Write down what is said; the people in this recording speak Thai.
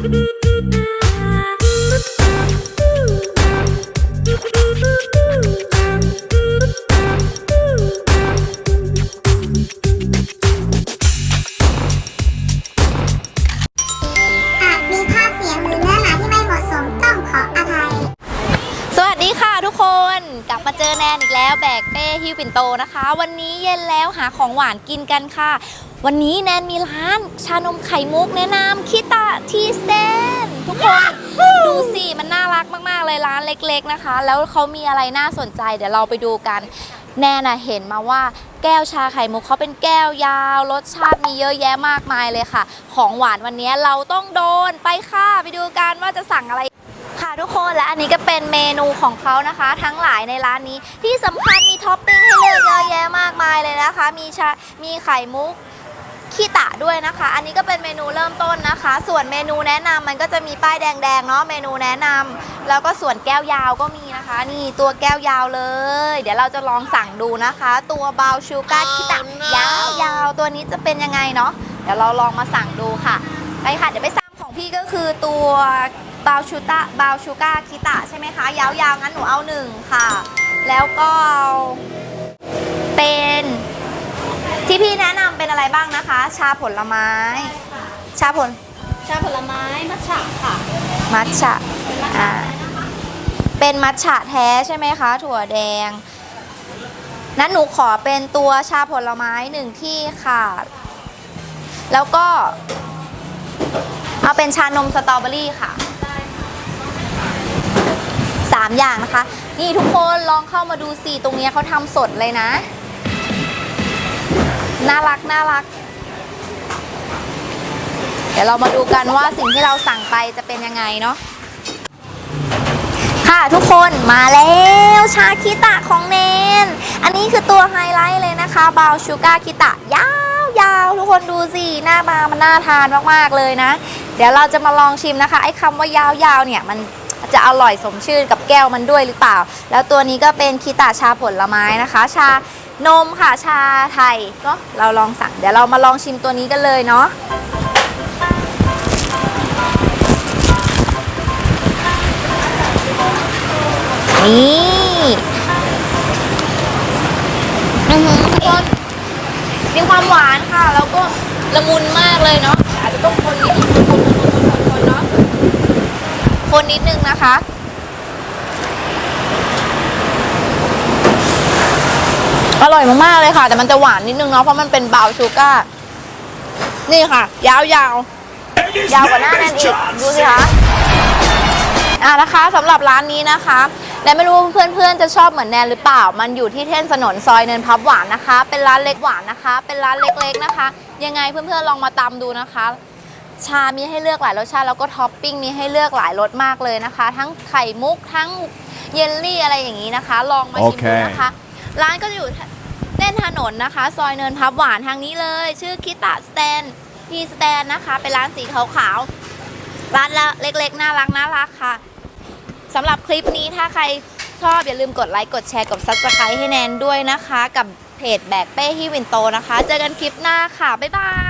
สวัสดีค่ะทุกคนกลับมาเจอแนนอีกแล้วแบกเป้ฮิวปิ่นโตนะคะ วันนี้เย็นแล้วหาของหวานกินกันค่ะ วันนี้แนนมีร้านชานมไข่มุกแนะนำคิตา รักมากๆเลยร้านเล็ก ๆนะคะ แล้วเขามีอะไรน่าสนใจ เดี๋ยวเราไปดูกัน แนนน่ะเห็นมาว่าแก้วชาไข่มุกเขาเป็นแก้วยาว รสชาติมีเยอะแยะมากมายเลยค่ะ ของหวานวันนี้เราต้องโดนไปค่ะ ไปดูกันว่าจะสั่งอะไรค่ะทุกคนและอันนี้ก็เป็นเมนูของเขานะคะ ทั้งหลายในร้านนี้ที่สำคัญมีท็อปปิ้งให้เลือกเยอะแยะมากมายเลยนะคะ มีชา มีไข่มุก ขี้ตะด้วยนะคะ อันนี้ก็เป็นเมนูเริ่มต้นนะคะ ส่วนเมนูแนะนำมันก็จะมีป้ายแดงๆเนาะเมนูแนะนำแล้วก็ส่วนแก้วยาวก็มีนะคะ นี่ตัวแก้วยาวเลย เดี๋ยวเราจะลองสั่งดูนะคะ ตัวบาวชูการ์ขี้ตะยาวๆตัวนี้จะเป็นยังไงเนาะเดี๋ยวเราลองมาสั่งดูค่ะไปค่ะเดี๋ยวไปสั่งของพี่ก็คือตัวบาวชูตะบาวชูการ์คิตะใช่ไหมคะ ยาวๆงั้นหนูเอาหนึ่งค่ะ แล้วก็เอาเป็นที่พี่แนะนำ เป็นอะไรบ้างนะคะ ชาผลไม้ ชาผล ชาผลไม้มัทฉะค่ะ มัทฉะอ่าเป็นมัทฉะแท้ใช่ไหมคะ ถั่วแดง นั้นหนูขอเป็นตัวชาผลไม้หนึ่งที่ค่ะ แล้วก็ เอาเป็นชานมสตรอเบอรี่ค่ะสามอย่างนะคะ นี่ทุกคนลองเข้ามาดูสิตรงเนี้ยเขาทำสดเลยนะ น่ารักน่ารัก เดี๋ยวเรามาดูกันว่าสิ่งที่เราสั่งไปจะเป็นยังไงเนาะค่ะทุกคนมาแล้วชาคิตะของเนน อันนี้คือตัวไฮไลท์เลยนะคะบาวชูการ์คิตะยาวยาวทุกคนดูสิ หน้ามามันน่าทานมาก ๆ เลยนะ เดี๋ยวเราจะมาลองชิมนะคะ ไอ้คำว่ายาวๆเนี่ยมันจะอร่อยสมชื่นกับแก้วมันด้วยหรือเปล่า แล้วตัวนี้ก็เป็นคิตะชาผลไม้นะคะ ชา นมค่ะชาไทยเนาะเราลองสั่ง เดี๋ยวเรามาลองชิมตัวนี้กันเลยเนาะนี่อือหือทุกคนมีความหวานค่ะ แล้วก็ละมุนมากเลยเนาะอาจจะต้องคนนิดนึงคนคนคนคนคนเนาะคนนิดนึงนะคะ อร่อยมากๆเลยค่ะ แต่มันจะหวานนิดนึงเนาะเพราะมันเป็นบราวน์ชูการ์นี่ค่ะ ยาวๆยาวกว่าหน้าแนนอีกดูสิคะอ่านะคะสำหรับร้านนี้นะคะ และไม่รู้ว่าเพื่อนๆจะชอบเหมือนแนนหรือเปล่า มันอยู่ที่เท่นสนนซอยเนินพับหวานนะคะ เป็นร้านเล็กหวานนะคะ เป็นร้านเล็กๆนะคะ ยังไงเพื่อนๆลองมาตามดูนะคะ ชา มีให้เลือกหลายรสชาติแล้วก็ท็อปปิ้งมีให้เลือกหลายรสมากเลยนะคะ ทั้งไข่มุกทั้งเยลลี่อะไรอย่างนี้นะคะ ลองมาชิมดูนะคะ ร้านก็จะอยู่เส้นถนนนะคะ ซอยเนินพับหวานทางนี้เลย ชื่อคิตะสแตนทีสแตนนะคะ เป็นร้านสีขาวๆ ร้านละเล็กๆ น่ารักน่ารักค่ะสำหรับคลิปนี้ถ้าใครชอบอย่าลืมกดไลค์กดแชร์กดซับสไครต์ให้แนนด้วยนะคะ กับเพจแบกเป้ที่วินโตนะคะ เจอกันคลิปหน้าค่ะ บ๊ายบาย